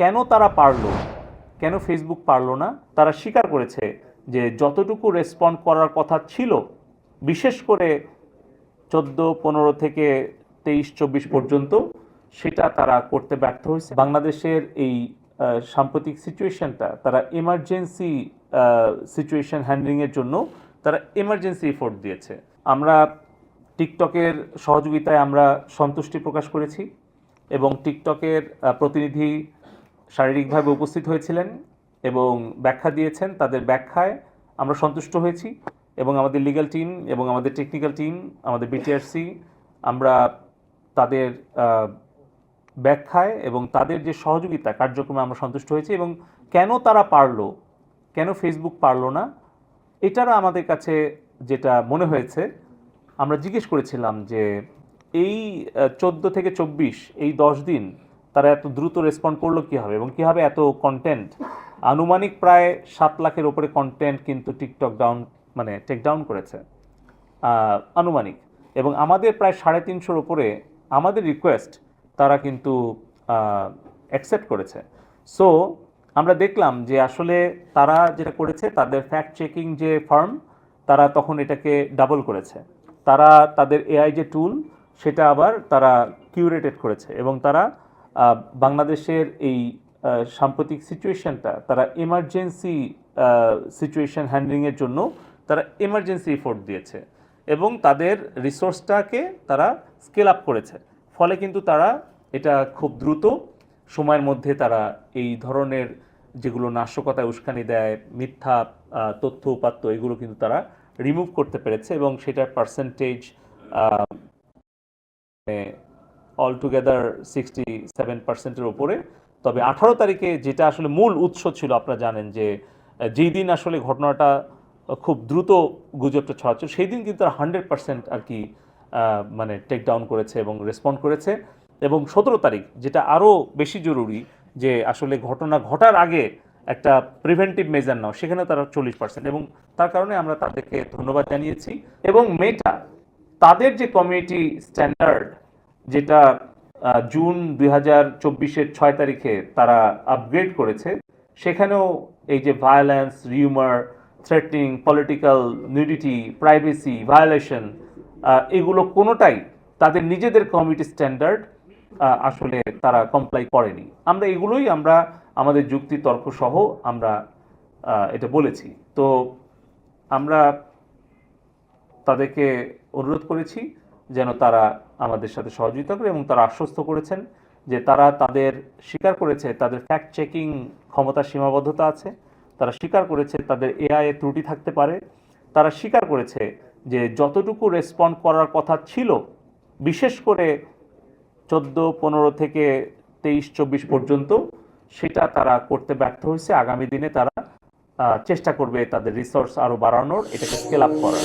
কেন তারা পারল? কেন ফেসবুক পারল না? তারা স্বীকার করেছে যে যতটুকু রেসপন্ড করার কথা ছিল, বিশেষ করে চোদ্দ, পনেরো থেকে তেইশ, চব্বিশ পর্যন্ত, সেটা তারা করতে ব্যর্থ হয়েছে। বাংলাদেশের এই সাম্প্রতিক সিচুয়েশনটা তারা এমার্জেন্সি সিচুয়েশন হ্যান্ডলিংয়ের জন্য তারা এমার্জেন্সি এফোর্ট দিয়েছে। আমরা টিকটকের সহযোগিতায় আমরা সন্তুষ্টি প্রকাশ করেছি এবং টিকটকের প্রতিনিধি শারীরিকভাবে উপস্থিত হয়েছিলেন এবং ব্যাখ্যা দিয়েছেন। তাদের ব্যাখ্যায় আমরা সন্তুষ্ট হয়েছি এবং আমাদের লিগ্যাল টিম এবং আমাদের টেকনিক্যাল টিম আমাদের বিটিআরসি আমরা তাদের ব্যাখ্যায় এবং তাদের যে সহযোগিতা কার্যক্রমে আমরা সন্তুষ্ট হয়েছি এবং কেন তারা পারল, কেন ফেসবুক পারল না, এটারও আমাদের কাছে যেটা মনে হয়েছে, আমরা জিজ্ঞেস করেছিলাম যে এই চোদ্দ থেকে চব্বিশ, এই দশ দিন তারা এত দ্রুত রেসপন্ড করল কীভাবে এবং কীভাবে এত কন্টেন্ট আনুমানিক প্রায় সাত লাখের ওপরে কন্টেন্ট কিন্তু টিকটক ডাউন মানে টেক ডাউন করেছে। আনুমানিক। এবং আমাদের প্রায় সাড়ে তিনশোর উপরে আমাদের রিকোয়েস্ট তারা কিন্তু অ্যাকসেপ্ট করেছে। সো আমরা দেখলাম যে আসলে তারা যেটা করেছে, তাদের ফ্যাক্ট চেকিং যে ফার্ম তারা তখন এটাকে ডাবল করেছে। তারা তাদের এআই যে টুল সেটা আবার তারা কিউরেটেড করেছে এবং তারা বাংলাদেশের এই সাম্প্রতিক সিচুয়েশনটা তারা এমার্জেন্সি সিচুয়েশন হ্যান্ডলিংয়ের জন্য তারা এমার্জেন্সি এফোর্ট দিয়েছে এবং তাদের রিসোর্সটাকে তারা স্কেল আপ করেছে। ফলে কিন্তু তারা এটা খুব দ্রুত সময়ের মধ্যে তারা এই ধরনের যেগুলো নাশকতায় উস্কানি দেয়, মিথ্যা তথ্য উপাত্ত, এগুলো কিন্তু তারা রিমুভ করতে পেরেছে এবং সেটার percentage all together sixty seven পার্সেন্টের ওপরে তবে আঠারো তারিখে যেটা আসলে মূল উৎস ছিল, আপনারা জানেন যে যেই দিন আসলে ঘটনাটা খুব দ্রুত গুজবটা ছড়াচ্ছিল, সেই দিন কিন্তু হান্ড্রেড পার্সেন্ট আর কি মানে টেক ডাউন করেছে এবং রেসপন্ড করেছে। এবং সতেরো তারিখ, যেটা আরও বেশি জরুরি যে, আসলে ঘটনা ঘটার আগে একটা প্রিভেন্টিভ মেজার নাও, সেখানে তারা চল্লিশ পার্সেন্ট এবং তার কারণে আমরা তাদেরকে ধন্যবাদ জানিয়েছি। এবং মেটা তাদের যে কমিউনিটি স্ট্যান্ডার্ড যেটা জুন দুই হাজার চব্বিশের ছয় তারিখে তারা আপগ্রেড করেছে। সেখানেও এই যে violence rumour threatening political nudity privacy violation এগুলো কোনোটাই তাদের নিজেদের কমিউনিটি স্ট্যান্ডার্ড আসলে তারা কমপ্লাই করেনি। আমরা এগুলোই আমরা, আমাদের যুক্তি তর্ক সহ আমরা এটা বলেছি। তো আমরা তাদেরকে অনুরোধ করেছি যেন তারা আমাদের সাথে সহযোগিতা করে এবং তারা আশ্বস্ত করেছেন যে তারা তাদের স্বীকার করেছে, তাদের ফ্যাক্ট চেকিং ক্ষমতার সীমাবদ্ধতা আছে, তারা স্বীকার করেছে তাদের এআই ত্রুটি থাকতে পারে, তারা স্বীকার করেছে যে যতটুকু রেসপন্ড করার কথা ছিল, বিশেষ করে চোদ্দ, পনেরো থেকে তেইশ, চব্বিশ পর্যন্ত সেটা তারা করতে ব্যর্থ হয়েছে। আগামী দিনে তারা চেষ্টা করবে তাদের রিসোর্স আরও বাড়ানোর, এটাকে স্কেল আপ করার।